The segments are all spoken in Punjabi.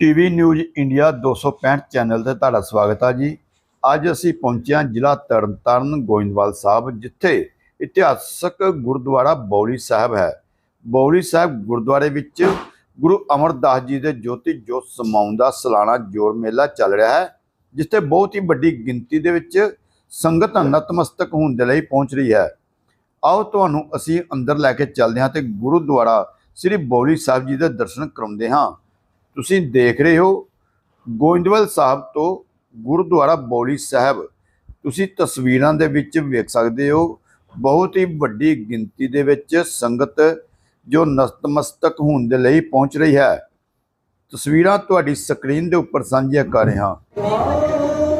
ਟੀਵੀ ਨਿਊਜ਼ ਇੰਡੀਆ 265 ਚੈਨਲ ਤੇ ਤੁਹਾਡਾ ਸਵਾਗਤ ਹੈ ਜੀ। ਅੱਜ ਅਸੀਂ ਪਹੁੰਚੇ ਹਾਂ ਜ਼ਿਲ੍ਹਾ ਤਰਨਤਾਰਨ ਗੋਇੰਦਵਾਲ ਸਾਹਿਬ, ਜਿੱਥੇ ਇਤਿਹਾਸਕ ਗੁਰਦੁਆਰਾ ਬੌਲੀ ਸਾਹਿਬ ਹੈ। ਬੌਲੀ ਸਾਹਿਬ ਗੁਰਦੁਆਰੇ ਵਿੱਚ ਗੁਰੂ ਅਮਰਦਾਸ ਜੀ ਦੇ ਜੋਤੀ ਜੋਤ ਸਮਾਉਣ ਦਾ ਸਾਲਾਨਾ ਜੋੜ ਮੇਲਾ ਚੱਲ ਰਿਹਾ ਹੈ, ਜਿੱਥੇ ਬਹੁਤ ਹੀ ਵੱਡੀ ਗਿਣਤੀ ਦੇ ਵਿੱਚ ਸੰਗਤ ਨਤਮਸਤਕ ਹੋਣ ਦੇ ਲਈ ਪਹੁੰਚ ਰਹੀ ਹੈ। ਆਓ ਤੁਹਾਨੂੰ ਅਸੀਂ ਅੰਦਰ ਲੈ ਕੇ ਚੱਲਦੇ ਹਾਂ ਤੇ ਗੁਰਦੁਆਰਾ ਸ੍ਰੀ ਬੌਲੀ ਸਾਹਿਬ ਜੀ ਦੇ ਦਰਸ਼ਨ ਕਰਾਉਂਦੇ ਹਾਂ। ਤੁਸੀਂ ਦੇਖ ਰਹੇ ਹੋ ਗੋਇੰਦਵਾਲ ਸਾਹਿਬ ਤੋਂ ਗੁਰਦੁਆਰਾ ਬੌਲੀ ਸਾਹਿਬ। ਤੁਸੀਂ ਤਸਵੀਰਾਂ ਦੇ ਵਿੱਚ ਵੇਖ ਸਕਦੇ ਹੋ ਬਹੁਤ ਹੀ ਵੱਡੀ ਗਿਣਤੀ ਦੇ ਵਿੱਚ ਸੰਗਤ ਜੋ ਨਤਮਸਤਕ ਹੋਣ ਦੇ ਲਈ ਪਹੁੰਚ ਰਹੀ ਹੈ। ਤਸਵੀਰਾਂ ਤੁਹਾਡੀ ਸਕਰੀਨ ਦੇ ਉੱਪਰ ਸਾਂਝੀਆਂ ਕਰ ਰਿਹਾ। ਹਾਂ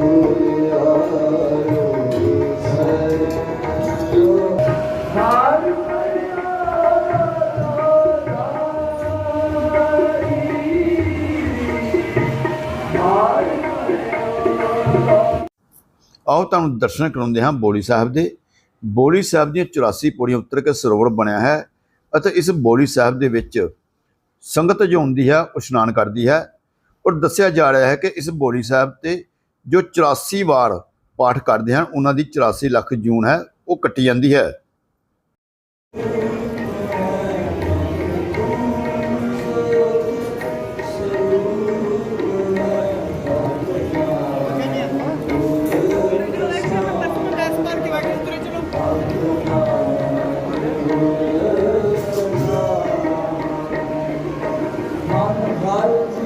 ਆਓ ਤੁਹਾਨੂੰ ਦਰਸ਼ਨ ਕਰਾਉਂਦੇ ਹਾਂ ਬੋਲੀ ਸਾਹਿਬ ਦੇ। ਬੋਲੀ ਸਾਹਿਬ ਦੀਆਂ 84 ਪੌੜੀਆਂ ਉੱਤਰ ਕੇ ਸਰੋਵਰ ਬਣਿਆ ਹੈ ਅਤੇ ਇਸ ਬੋਲੀ ਸਾਹਿਬ ਦੇ ਵਿੱਚ ਸੰਗਤ ਜੋ ਹੁੰਦੀ ਹੈ ਉਹ ਇਸ਼ਨਾਨ ਕਰਦੀ ਹੈ ਔਰ ਦੱਸਿਆ ਜਾ ਰਿਹਾ ਹੈ ਕਿ ਇਸ ਬੋਲੀ ਸਾਹਿਬ ਤੇ ਜੋ 84 ਵਾਰ ਪਾਠ ਕਰਦੇ ਹਨ, ਉਹਨਾਂ ਦੀ 84 ਲੱਖ ਜੂਨ ਹੈ, ਉਹ ਕੱਟੀ ਜਾਂਦੀ ਹੈ। ਮਨ